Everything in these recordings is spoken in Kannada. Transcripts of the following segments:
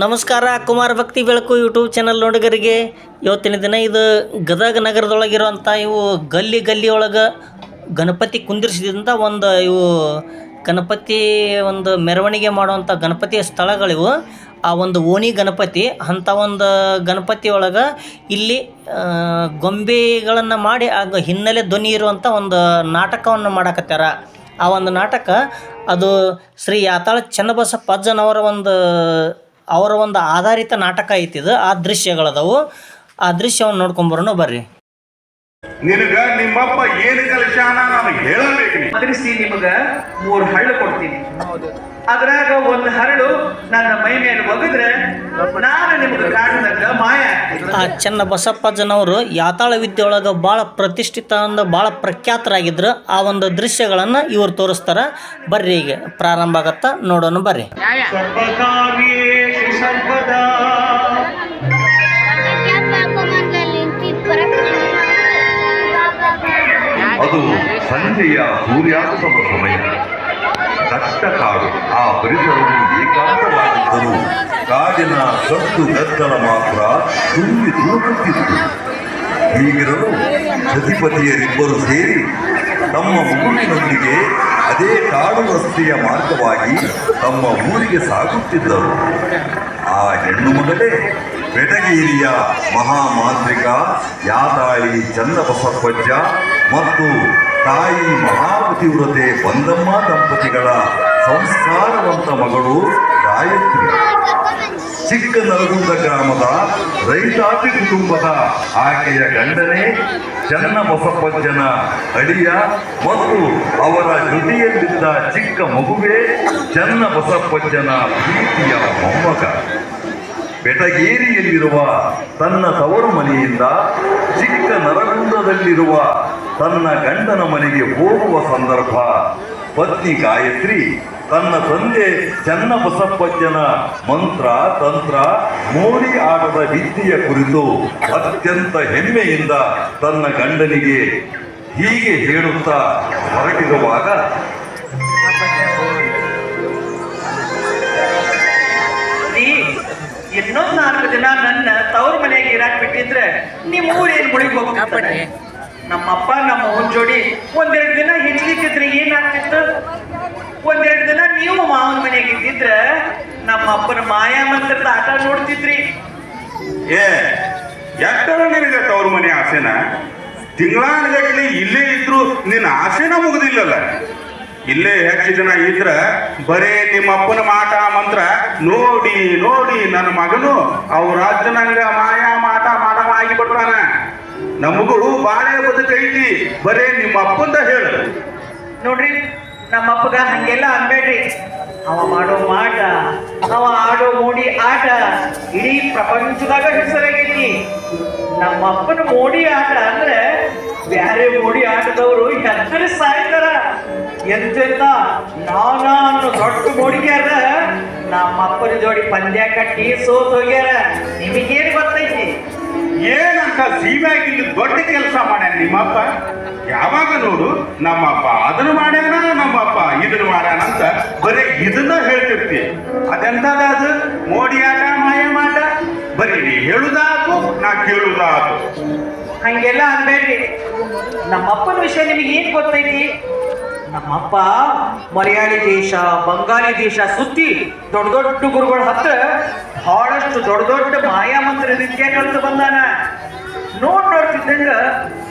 ನಮಸ್ಕಾರ, ಕುಮಾರ ಭಕ್ತಿ ಬೆಳಕು ಯೂಟ್ಯೂಬ್ ಚಾನಲ್ ನೋಡಿಗರಿಗೆ. ಇವತ್ತಿನ ದಿನ ಇದು ಗದಗ ನಗರದೊಳಗಿರುವಂಥ ಇವು ಗಲ್ಲಿ ಗಲ್ಲಿ ಒಳಗೆ ಗಣಪತಿ ಕುಂದಿರಿಸಿದಂಥ ಒಂದು ಇವು ಗಣಪತಿ ಒಂದು ಮೆರವಣಿಗೆ ಮಾಡುವಂಥ ಗಣಪತಿಯ ಸ್ಥಳಗಳಿವು. ಆ ಒಂದು ಓಣಿ ಗಣಪತಿ ಅಂಥ ಒಂದು ಗಣಪತಿ ಒಳಗೆ ಇಲ್ಲಿ ಗೊಂಬೆಗಳನ್ನು ಮಾಡಿ ಆಗ ಹಿನ್ನೆಲೆ ಧ್ವನಿ ಇರುವಂಥ ಒಂದು ನಾಟಕವನ್ನು ಮಾಡಕತ್ತಾರ. ಆ ಒಂದು ನಾಟಕ ಅದು ಶ್ರೀ ಯಾತಾಳ ಚನ್ನಬಸಪ್ಪ ಅಜ್ಜನವರ ಒಂದು ಅವರ ಒಂದು ಆಧಾರಿತ ನಾಟಕ ಐತಿದು ಆ ದೃಶ್ಯಗಳದವು. ಆ ದೃಶ್ಯವನ್ನು ನೋಡ್ಕೊಂಬರೋಣ ಬರ್ರಿ. ನಿನಗ ನಿಮ್ಮಪ್ಪ ಏನು ಕಲಿಸ್ಯಾನ ನಾನು ಹೇಳಬೇಕು ನಿಮಗ ಮೂರ್ ಹಳ್ಳು ಕೊಡ್ತೀನಿ. ಅದ್ರಾಗ ಒಂದು ಹರಳು ನನ್ನ ಮೈ ಮೇಲೆ ಒಗದ್ರೆ ನಾನು ನಿಮಗೆ ಕಾಣದಾಗ ಮಾಯ ಆಗ್ತೀನಿ. ಆ ಚೆನ್ನ ಬಸಪ್ಪಜ್ಜನವರು ಯಾತಾಳ ವಿದ್ಯೆ ಒಳಗೆ ಭಾಳ ಪ್ರತಿಷ್ಠಿತ ಅಂದ ಭಾಳ ಪ್ರಖ್ಯಾತರಾಗಿದ್ರು. ಆ ಒಂದು ದೃಶ್ಯಗಳನ್ನು ಇವರು ತೋರಿಸ್ತಾರ. ಬರ್ರಿ ಈಗ ಪ್ರಾರಂಭ ಆಗತ್ತ. ನೋಡೋಣ ಬರ್ರಿ. ಸರ್ವದಾ ಅದು ಸಂಜೆಯ ಸೂರ್ಯಾಸ್ತಮ ಸಮಯ. ದಟ್ಟ ಕಾಡು, ಆ ಪರಿಸರವು ಏಕಾಂತವಾಗಿದ್ದರೂ ಕಾಡಿನ ಸದ್ದು ಗದ್ದಲ ಮಾತ್ರ ತುಂಬಿ ತುಳುಕುತ್ತಿತ್ತು ಹೀಗಿರಲು ಸತಿಪತಿಯರಿಬ್ಬರು ಸೇರಿ ತಮ್ಮ ಮಗುವಿನೊಂದಿಗೆ ಅದೇ ಕಾಡು ರಸ್ತೆಯ ಮಾರ್ಗವಾಗಿ ತಮ್ಮ ಊರಿಗೆ ಸಾಗುತ್ತಿದ್ದರು. ಆ ಹೆಣ್ಣು ಮಗಳೇ, ಬೆಟಗೇರಿಯ ಮಹಾಮಾಂತ್ರಿಕ ಯಾದಾಳಿ ಚನ್ನಬಸಪ್ಪಜ್ಜ ಮತ್ತು ತಾಯಿ ಮಹಾಪತಿವ್ರತೆ ಬಂದಮ್ಮ ದಂಪತಿಗಳ ಸಂಸ್ಕಾರವಂತ ಮಗಳು ಗಾಯತ್ರಿ. ಚಿಕ್ಕ ನಲಗುಂದ ಗ್ರಾಮದ ರೈತಾಪಿ ಕುಟುಂಬದ ಆಕೆಯ ಗಂಡನೇ ಚನ್ನಬಸಪ್ಪಜ್ಜನ ಅಡಿಯ ಮತ್ತು ಅವರ ಜೊತೆಯಲ್ಲಿದ್ದ ಚಿಕ್ಕ ಮಗುವೇ ಚನ್ನಬಸಪ್ಪಜ್ಜನ ಪ್ರೀತಿಯ ಮೊಮ್ಮಗ. ಬೆಟಗೇರಿಯಲ್ಲಿರುವ ತನ್ನ ತವರು ಮನೆಯಿಂದ ಚಿಕ್ಕ ನರಗುಂದದಲ್ಲಿರುವ ತನ್ನ ಗಂಡನ ಮನೆಗೆ ಹೋಗುವ ಸಂದರ್ಭ ಪತ್ನಿ ಗಾಯತ್ರಿ ತನ್ನ ತಂದೆ ಚನ್ನಬಸಪ್ಪಜ್ಜನ ಮಂತ್ರ ತಂತ್ರ ಮೋಡಿ ಆಟದ ವಿದ್ಯೆಯ ಕುರಿತು ಅತ್ಯಂತ ಹೆಮ್ಮೆಯಿಂದ ತನ್ನ ಗಂಡನಿಗೆ ಹೀಗೆ ಹೇಳುತ್ತಾ ಹೊರಟಿರುವಾಗ ಇನ್ನೊಂದ್ ನಾಲ್ಕು ದಿನ ನನ್ನ ತವ್ರ ಮನೆಗೆ ಇರಾಕ್ ಬಿಟ್ಟಿದ್ರೆ ನಿಮ್ಮ ಊರೇನ್ ಮುಳಿಗ್ ಹೋಗ್ತಾರೆ ನಮ್ಮಪ್ಪ, ನಮ್ಮ ಅವನ್ ಜೋಡಿ ಒಂದೆರಡು ದಿನ ಹಿಡ್ಲಿಕ್ಕಿದ್ರೆ ಏನಾಗ್ತಿತ್ತು? ಒಂದೆರಡು ದಿನ ನೀವು ಮಾವನ ಮನೆಗೆ ಇದ್ದಿದ್ರೆ ನಮ್ಮ ಅಪ್ಪನ ಮಾಯಾ ಮಂತ್ರದ ಆಟ ನೋಡ್ತಿದ್ರಿ. ಏ, ಎಷ್ಟರ ನಿನಗೆ ತವ್ರ ಮನೆ ಆಸೆನ? ತಿಂಗಳಾನುಗಟ್ಲೆ ಇಲ್ಲೇ ಇದ್ರು ನಿನ್ನ ಆಸೆನ ಮುಗುದಿಲ್ಲಲ್ಲ. ಇಲ್ಲೇ ಹೆಚ್ಚು ಜನ ಇದ್ರ ಬರೇ ನಿಮ್ಮ ಅಪ್ಪನ ಮಾಟ ಮಂತ್ರ, ನೋಡಿ ನೋಡಿ ನನ್ನ ಮಗನು, ಅವ್ರ ಅಜ್ಜನಂಗ ಮಾಯಾ ಮಾಟ ಮಾಡವಾಗಿ ಆಗಿಬಿಟ್ರಾನ ನಮಗೂ ಬಾಳೆ ಬದುಕೈತಿ ಬರೇ ನಿಮ್ಮ ಅಪ್ಪಂದ ಹೇಳ. ನೋಡ್ರಿ, ನಮ್ಮ ಅಪ್ಪಗ ಹಂಗೆಲ್ಲ ಅನ್ಬೇಡ್ರಿ. ಅವ ಮಾಡೋ ಮಾಟ, ಅವ ಆಡೋ ಮೋಡಿ ಆಟ ಇಡೀ ಪ್ರಪಂಚದಾಗ ಹೆಸರಾಗೈತಿ. ನಮ್ಮ ಅಪ್ಪನ ಮೋಡಿ ಆಟ ಅಂದ್ರೆ ಬ್ಯಾರೆ ಮೋಡಿ ಆಟದವರು ಹೆಸರು ಸಾಯ್ತಾರ. ಎಂತೆಂತ ನಾನಾ ಅನ್ನೋ ದೊಡ್ಡ ಮೋಡಿಗ್ಯಾರ ನಮ್ಮ ಅಪ್ಪನ ಜೋಡಿ ಪಂದ್ಯ ಕಟ್ಟಿ ಸೋತ್ ಹೋಗ್ಯಾರ. ನಿಮಗೇನು ಗೊತ್ತೈತಿ? ಏನಂತ ಸೀಮೆಯಾಗಿಲ್ಲಿ ದೊಡ್ಡ ಕೆಲಸ ಮಾಡ್ಯಾನ ನಿಮ್ಮಪ್ಪ? ಯಾವಾಗ ನೋಡು, ನಮ್ಮಪ್ಪ ಅದನ್ನ ಮಾಡ್ಯಾನ, ನಮ್ಮಪ್ಪ ಇದನ್ನ ಮಾಡ್ಯಾನ ಅಂತ ಬರೀ ಇದನ್ನ ಹೇಳ್ತಿರ್ತಿ. ಅದೆಂತದ ಅದು? ಮೋಡಿ ಆಟ ಮಾಯ ಮಾಟ ಬರೀ ನೀ ಹೇಳುದಾತು ನಾ ಕೇಳುದಾತು ಹಂಗೆಲ್ಲ ಅನ್ಬೇಡ್ರಿ. ನಮ್ಮಪ್ಪನ ವಿಷಯ ನಿಮಗೆ ಏನ್ ಗೊತ್ತೈತಿ? ನಮ್ಮಪ್ಪ ಮಲಯಾಳಿ ದೇಶ ಬಂಗಾಳಿ ದೇಶ, ಸುತ್ತಿ ದೊಡ್ಡ ದೊಡ್ಡ ಗುರುಗಳ ಹತ್ರ ಬಹಳಷ್ಟು ದೊಡ್ಡ ದೊಡ್ಡ ಮಾಯಾ ಮಂತ್ರ ವಿದ್ಯೆ ಕಲಿತು ಬಂದಾನ. ನೋಡ್ ನೋಡ್ತಿದ್ದಂಗ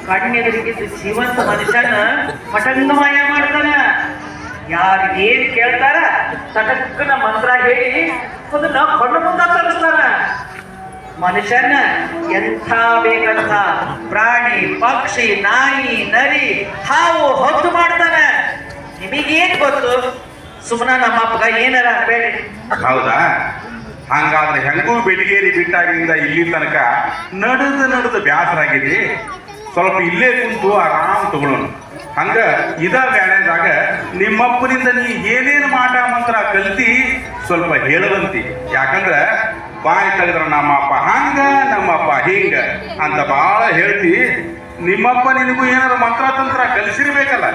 ಕಣ್ಣೆದುರಿಗಿದ್ದ ಜೀವಂತ ಮನುಷ್ಯನ ಮಟಂಗ ಮಾಯ ಮಾಡ್ತಾನ. ಯಾರು ಏನ್ ಕೇಳ್ತಾರ ತಟಕ್ಕನ ಮಂತ್ರ ಹೇಳಿ ಅದನ್ನ ಕಣ್ಣು ಮುಂದ ತರಿಸ್ತಾನ. ಮನುಷ್ಯನ ಎಂಥ ಬೇಕಂತ ಪ್ರಾಣಿ, ಪಕ್ಷಿ, ನಾಯಿ, ನರಿ ಹಾವು ಹೊತ್ತು ಮಾಡ್ತಾನ. ಸುಮ್ಮನ ನಮ್ಮ ಅಪ್ಪಗ, ಏನಾರ ಬೇಡಿ. ಹೌದಾ? ಹಂಗಾದ್ರೆ ಹೆಂಗೂ ಬೆಟಗೇರಿ ಬಿಟ್ಟಾಗಿಂದ ಇಲ್ಲಿ ತನಕ ನಡೆದು ನಡೆದು ಬ್ಯಾಸರಾಗಿದೆ ಸ್ವಲ್ಪ ಇಲ್ಲೇ ಕುಂತು ಆರಾಮ್ ತಗೊಳ್ಳೋಣ ಹಂಗ ಇದ ಬ್ಯಾಳೆದಾಗ ನಿಮ್ಮಪ್ಪನಿಂದ ನೀ ಏನೇನು ಮಾಟ ಮಂತ್ರ ಕಲ್ತಿ ಸ್ವಲ್ಪ ಹೇಳದಂತಿ ಯಾಕಂದ್ರ ಬಾಯಿ ತೆಗೆದ್ರ ನಮ್ಮಪ್ಪ ಹಂಗ, ನಮ್ಮಪ್ಪ ಹಿಂಗ ಅಂತ ಭಾಳ ಹೇಳ್ತಿ. ನಿಮ್ಮಪ್ಪ ನಿನಗೂ ಏನಾರ ಮಂತ್ರ ತಂತ್ರ ಕಲಿಸಿರ್ಬೇಕಲ್ಲ.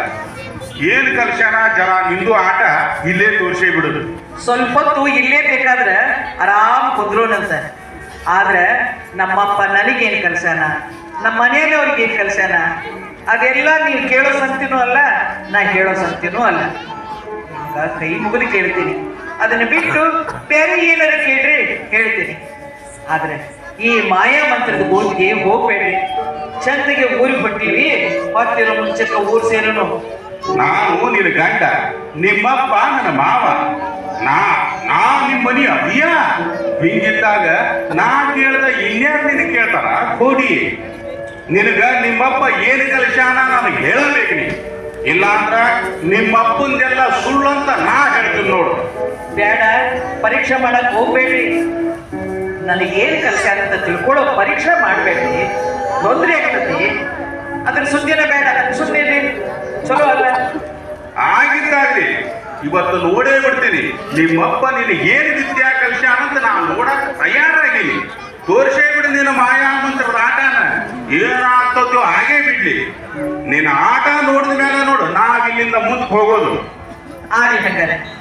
ಏನು ಕಲ್ಸ್ಯಾನ? ಜರ ನಿಂದು ಆಟ ಇಲ್ಲೇ ತೋರಿಸೇ ಬಿಡುದು. ಸ್ವಲ್ಪ ಹೊತ್ತು ಇಲ್ಲೇ ಬೇಕಾದ್ರೆ ಆರಾಮ್ ಕುದ್ರೋನಂತ ಆದ್ರೆ ನಮ್ಮಪ್ಪ ನನಗೇನು ಕಲ್ಸ್ಯಾನ? ನಮ್ಮ ಮನೆಯವ್ರಿಗೆ ಏನು ಕಲ್ಸ್ಯಾನ? ಅದೆಲ್ಲ ನೀವು ಕೇಳೋ ಸಂತಿನೂ ಅಲ್ಲ, ನಾ ಹೇಳೋ ಸಂತಿನೂ ಅಲ್ಲ. ಕೈ ಮುಗಿದು ಕೇಳ್ತೀನಿ. ಅದನ್ನ ಬಿಟ್ಟು ಬೇರೆ ಏನಾರ ಕೇಳ್ರಿ, ಹೇಳ್ತೀನಿ. ಆದ್ರೆ ಈ ಮಾಯಾ ಮಂತ್ರದ ಬೋಧಿಗೆ ಹೋಗ್ಬೇಡ್ರಿ. ಚಂದಗೆ ಊರಿಗೆ ಹೊಟ್ಟೀವಿ ಹೊತ್ತಿರೋ ಮುಂಚೆಕ ಊರ್ ಸೇರೋನು. ನಾನು ನಿನ್ನ ಗಂಡ, ನಿಮ್ಮಪ್ಪ ನನ್ನ ಮಾವ. ನಾ ನಾ ನಿಮ್ಮ ಮನಿ ಅದಿಯ ಹಿಂಗಿದ್ದಾಗ ನಾ ಕೇಳ್ದ ಇನ್ಯಾರು ನಿನ್ನ ಕೇಳ್ತಾರ? ಕೋಡಿ. ನಿನಗ ನಿಮ್ಮಪ್ಪ ಏನು ಕಲಿಸ್ಯಾನ ನಾನು ಹೇಳಬೇಕು ನೀ ಇಲ್ಲಾಂದ್ರ ನಿಮ್ಮಪ್ಪಂದೆಲ್ಲ ಸುಳ್ಳು ಅಂತ ನಾ ಹೇಳ್ತೀನಿ ನೋಡು. ಬೇಡ, ಪರೀಕ್ಷೆ ಮಾಡಕ್ ಹೋಗ್ಬೇಡ್ರಿ. ನನಗೇನು ಕಲ್ಸ್ಯಾರ ಅಂತ ತಿಳ್ಕೊಳ್ಳೋ ಪರೀಕ್ಷೆ ಮಾಡಬೇಡಿ ತೊಂದರೆ ಆಗ್ತತಿ ಅದ್ರ ಸುದ್ದಿನ ಬೇಡ. ಸುಮ್ಮನೆ ಚಲೋ ಅಲ್ಲ? ಆಗಿದ್ದಾಗ್ಲಿ ಇವತ್ತು ನೋಡೇ ಬಿಡ್ತೀನಿ. ನಿಮ್ಮಪ್ಪ ನಿನ್ನ ಏನು ವಿದ್ಯಾ ಕಲಿಸ ಅಂತ ನಾನು ನೋಡಕ್ ತಯಾರಾಗಿನಿ. ತೋರಿಸೇ ಬಿಡು ನಿನ್ನ ಮಾಯಾ ಮಂತ್ರದ ಆಟನ. ಏನಾಗ್ತದೋ ಹಾಗೇ ಬಿಡ್ಲಿ. ನಿನ್ನ ಆಟ ನೋಡಿದ ಮೇಲೆ ನೋಡು ನಾವಿಲ್ಲಿಂದ ಇಲ್ಲಿಂದ ಮುಂದೆ ಹೋಗೋದು. ಆಗಿ ಹಂಗಾರೆ.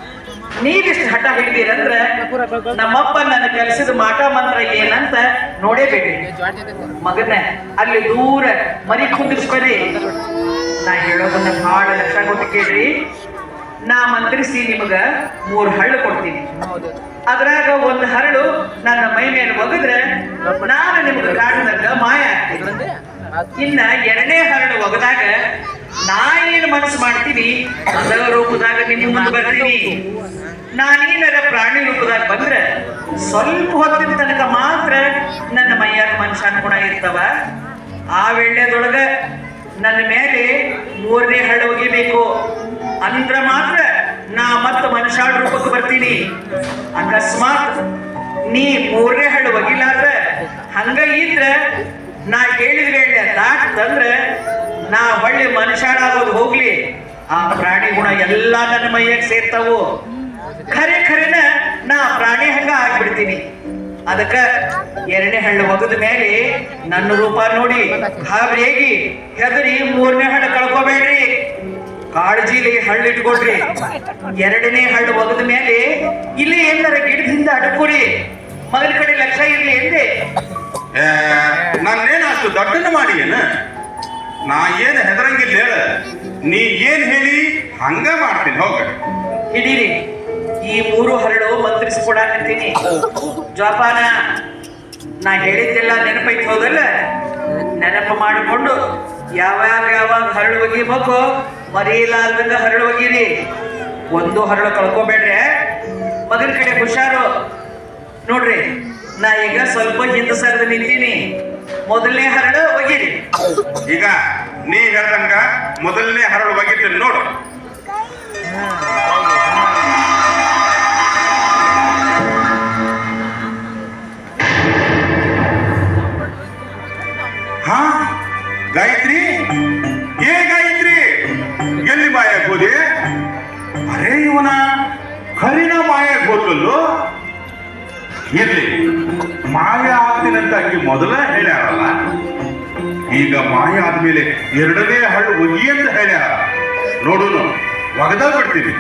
ನೀವಿಷ್ಟು ಹಠ ಹಿಡಿದಿರಂದ್ರೆ ನಮ್ಮಪ್ಪ ನನ್ನ ಕೆಲಸದ ಮಾಟ ಮಂತ್ರ ಏನಂತ ನೋಡೇಬೇಡಿ ಮಗನ, ಅಲ್ಲಿ ದೂರ ಮರಿ ಕುಂದಿಸ್ಕೊರಿ. ನಾ ಹೇಳೋದನ್ನ ಬಹಳ ಲಕ್ಷ ಕೊಟ್ಟು ಕೇಳ್ರಿ. ನಾ ಮಂತ್ರಿಸಿ ನಿಮಗ ಮೂರು ಹಳ್ಳು ಕೊಡ್ತೀನಿ. ಅದ್ರಾಗ ಒಂದು ಹರಳು ನನ್ನ ಮೈ ಮೇಲೆ ಒಗದ್ರೆ ನಾನು ನಿಮ್ಗೆ ಕಾಡಿದಾಗ ಮಾಯ ಆಗ್ತೀನಿ. ಇನ್ನ ಎರಡನೇ ಹರಳು ಒಗದಾಗ ನಾ ಏನ್ ಮನಸ್ಸು ಮಾಡ್ತೀನಿ? ಅದ ರೂಪದಾಗ ನಿಮ್ಮ ಮುಂದೆ ಬರ್ತೀನಿ. ನಾನೇನಾರ ಪ್ರಾಣಿ ರೂಪದಾಗ ಬಂದ್ರೆ ಸ್ವಲ್ಪ ಹೊತ್ತಿನ ತನಕ ಮಾತ್ರ ನನ್ನ ಮೈಯಾಗ ಮನುಷ್ಯನ ಗುಣ ಇರ್ತವ. ಆ ವೇಳೆದೊಳಗ ನನ್ನ ಮೇಲೆ ಮೂರನೇ ಹರಳು ಒಗಿಬೇಕು. ಅಂದ್ರ ಮಾತ್ರ ನಾ ಮತ್ತೆ ಮನುಷ್ಯ ರೂಪಕ್ಕೆ ಬರ್ತೀನಿ. ಅಕಸ್ಮಾತ್ ನೀ ಮೂರನೇ ಹಳ್ಳು ಒಗಿಲಾರ್ದ ಹಂಗ ಇದ್ರ ನಾ ಹೇಳಿದ ವೇಳೆ ದಾಟ್ತಂದ್ರ ನಾ ಒಳ್ಳೆ ಮನುಷ್ಯನಾಗೋದು ಹೋಗ್ಲಿ, ಆ ಪ್ರಾಣಿ ಗುಣ ಎಲ್ಲಾ ನನ್ನ ಮೈಯಾಗ ಸೇರ್ತಾವು. ಖರೆ ಖರೆನ ನಾ ಪ್ರಾಣಿ ಹಂಗ ಆಗ್ಬಿಡ್ತೀನಿ. ಅದಕ್ಕ ಎರಡನೇ ಹಣ್ಣು ಒಗದ ಮೇಲೆ ನನ್ನ ರೂಪ ನೋಡಿ ಗಾಬರಿಯಾಗಿ ಹೆದರಿ ಮೂರನೇ ಹಣ್ಣು ಕಳ್ಕೋಬೇಡ್ರಿ. ಕಾಳಜಿಲಿ ಹಳ್ಳು ಇಟ್ಕೊಳ್ರಿ. ಎರಡನೇ ಹಳ್ಳು ಒಗದ ಮೇಲೆ ಇಲ್ಲಿ ಎಲ್ಲರ ಗಿಡದಿಂದ ಅಡ್ಕೊಡಿ ಮಗನ ಕಡೆ ಲಕ್ಷ ಇರ್ಲಿ ಎಂದೆ? ನಾನೇನು ಅಷ್ಟು ದೊಡ್ಡನ ಮಾಡಿ ನಾ ಏನು ಹೆದರಂಗಿಲ್ಲ ಹೇಳ. ನೀ ಏನ್ ಹೇಳಿ ಹಂಗ ಮಾಡ್ತೀನಿ, ಹೋಗ. ಹಿಡೀರಿ. ಈ ಮೂರು ಹರಳು ಮಂತ್ರಿಸ್ಕೊಡಾಕತ್ತೀನಿ ಜೋಪಾನ, ನಾ ಹೇಳಿದ್ದೆಲ್ಲ ನೆನಪೈತ್ ಹೋದಲ್ಲ? ನೆನಪು ಮಾಡಿಕೊಂಡು ಯಾವಾಗ ಯಾವಾಗ ಹರಳು ಒಗಿಬೇಕು ಮರೀಲಾರ್ದಂಗ ಹರಳು ಒಗೀರಿ ಒಂದು ಹರಳು ಕಳ್ಕೊಬೇಡ್ರಿ ಮಗನ ಕಡೆ ಹುಷಾರು. ನೋಡ್ರಿ, ನಾ ಈಗ ಸ್ವಲ್ಪ ಹಿಂದೆ ಸರಿದು ನಿಂತೀನಿ. ಮೊದಲನೇ ಹರಳು ಒಗಿರಿ ಈಗ ನೀ ಹೇಳ್ದಂಗ ಮೊದಲನೇ ಹರಳು ಒಗಿತೀನಿ ನೋಡು. ಹಾ, ಗಾಯತ್ರಿ? ಏ ಗಾಯತ್ರಿ? ಎಲ್ಲಿ ಮಾಯಕ್ ಹೋದೆ? ಅರೇ ಇವನ ಕರಿನ ಮಾಯಕ್ ಹೋದಲ್ಲೋ ಇರ್ಲಿ. ಮಾಯ ಅಂತ ಆಕಿ ಮೊದಲೇ ಹೇಳ್ಯಾರಲ್ಲ? ಈಗ ಮಾಯ ಆದ್ಮೇಲೆ ಎರಡನೇ ಹಳ್ಳು ಒಗಿ ಅಂತ ಹೇಳ್ಯಾರ. ನೋಡೋಣ ಒಗದ ಬಿಡ್ತೀನಿ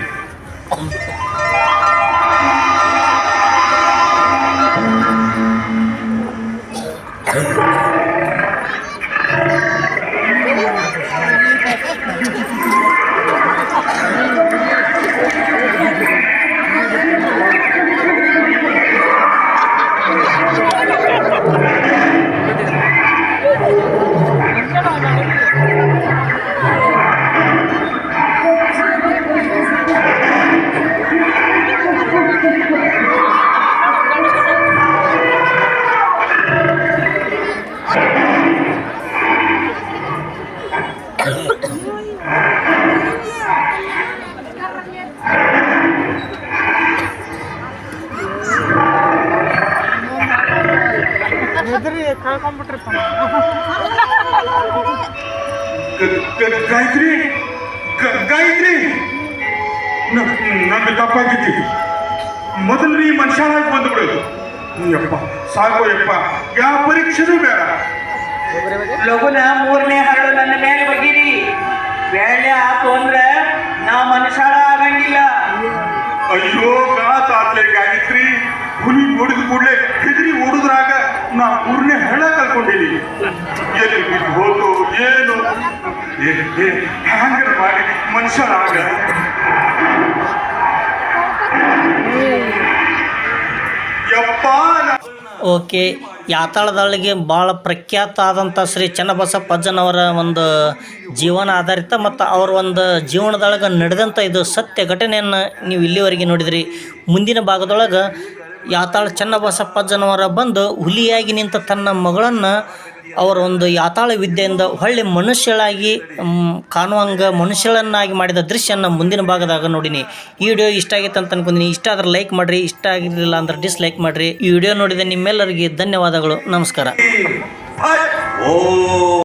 ಎದ್ರಿ ಕಳ್ಕೊಂಡ್ಬಿಟ್ರಪ್ಪ ಗ- ಗ- ಗಾಯತ್ರಿ ಗ- ಗಾಯತ್ರಿ ನ- ನಂದು ತಪ್ಪಾಗಿತ್ತು ಮೊದಲು ನೀ ಮನುಷ್ಯನಾಗಿ ಬಂದ್ಬಿಡೋದು ಯಪ್ಪ ಸಾಕು ಯಪ್ಪ ಯಾವ ಪರೀಕ್ಷೆನೂ ಬೇಡ ಲಘುನ ಮೂರನೇ ಹರಳು ನನ್ನ ಮೇಲೆ ಒಗಿರಿ ಬೇಳೆ ಆತು ಅಂದ್ರ ನಾ ಮನುಷ್ಯಾಳ ಆಗಂಗಿಲ್ಲ ಅಯ್ಯೋ ಗಾತ ಆತ್ಲೆ ಗಾಯತ್ರಿ ಹುಲಿ ನೋಡಿದ ಕೂಡಲೇ ಹೆದರಿ ಓಡುದ್ರಾಗ ನಾ ಊರ್ನೇ ಹೆಣ ಕಳ್ಕೊಂಡಿನಿ ಎಲ್ಲಿ ಹೋತು ಏನು? ಹ್ಯಾಂಗರ ಮಾಡಿ ಮನುಷ್ಯರಾಗ ಓಕೆ, ಯಾತಾಳದೊಳಗೆ ಭಾಳ ಪ್ರಖ್ಯಾತ ಆದಂಥ ಶ್ರೀ ಚನ್ನಬಸಪ್ಪ ಅಜ್ಜನವರ ಒಂದು ಜೀವನ ಆಧಾರಿತ ಮತ್ತು ಅವ್ರ ಒಂದು ಜೀವನದೊಳಗೆ ನಡೆದಂಥ ಇದು ಸತ್ಯ ಘಟನೆಯನ್ನು ನೀವು ಇಲ್ಲಿವರೆಗೆ ನೋಡಿದ್ರಿ. ಮುಂದಿನ ಭಾಗದೊಳಗೆ ಯಾತಾಳ ಚನ್ನಬಸಪ್ಪ ಜನವರ ಬಂದು ಹುಲಿಯಾಗಿ ನಿಂತ ತನ್ನ ಮಗಳನ್ನು ಅವರ ಒಂದು ಯಾತಾಳ ವಿದ್ಯೆಯಿಂದ ಹೊಳ್ಳಿ ಮನುಷ್ಯಳಾಗಿ ಕಾಣುವಂಗ ಮನುಷ್ಯಳನ್ನಾಗಿ ಮಾಡಿದ ದೃಶ್ಯನ ಮುಂದಿನ ಭಾಗದಾಗ ನೋಡಿನಿ. ಈ ವಿಡಿಯೋ ಇಷ್ಟ ಆಗಿತ್ತು ಅಂತ ಅನ್ಕೊಂಡಿನಿ. ಇಷ್ಟ ಆದ್ರೆ ಲೈಕ್ ಮಾಡಿರಿ, ಇಷ್ಟ ಆಗಿರಲಿಲ್ಲ ಅಂದ್ರೆ ಡಿಸ್ಲೈಕ್ ಮಾಡಿರಿ. ಈ ವಿಡಿಯೋ ನೋಡಿದ ನಿಮ್ಮೆಲ್ಲರಿಗೆ ಧನ್ಯವಾದಗಳು. ನಮಸ್ಕಾರ. ಓ